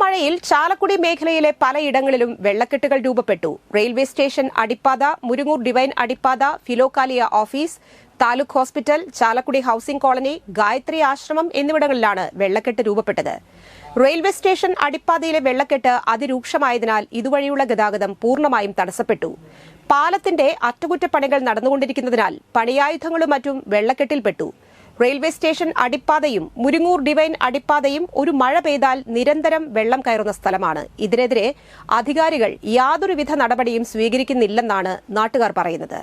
മഴയിൽ ചാലക്കുടി മേഖലയിലെ പലയിടങ്ങളിലും വെള്ളക്കെട്ടുകൾ രൂപപ്പെട്ടു. റെയിൽവേ സ്റ്റേഷൻ അടിപ്പാത Muringoor divine അടിപ്പാത Philokalia office taluk hospital Chalakudy housing colony Gayathri ആശ്രമം എന്നിവിടങ്ങളിലാണ് വെള്ളക്കെട്ട് രൂപപ്പെട്ടത്. റെയിൽവേ സ്റ്റേഷൻ അടിപ്പാതയിലെ വെള്ളക്കെട്ട് അതിരൂക്ഷമായതിനാൽ ഇതുവഴിയുള്ള ഗതാഗതം പൂർണമായും തടസ്സപ്പെട്ടു. പാലത്തിന്റെ അറ്റകുറ്റപ്പണികൾ നടന്നുകൊണ്ടിരിക്കുന്നതിനാൽ പണിയായുധങ്ങളും മറ്റും വെള്ളക്കെട്ടിൽപ്പെട്ടു. റെയിൽവേ സ്റ്റേഷൻ അടിപ്പാതയും മുരിങ്ങൂർ ഡിവൈൻ അടിപ്പാതയും ഒരു മഴ പെയ്താൽ നിരന്തരം വെള്ളം കയറുന്ന സ്ഥലമാണ്. ഇതിനെതിരെ അധികാരികൾ യാതൊരുവിധ നടപടിയും സ്വീകരിക്കുന്നില്ലെന്നാണ് നാട്ടുകാർ പറയുന്നത്.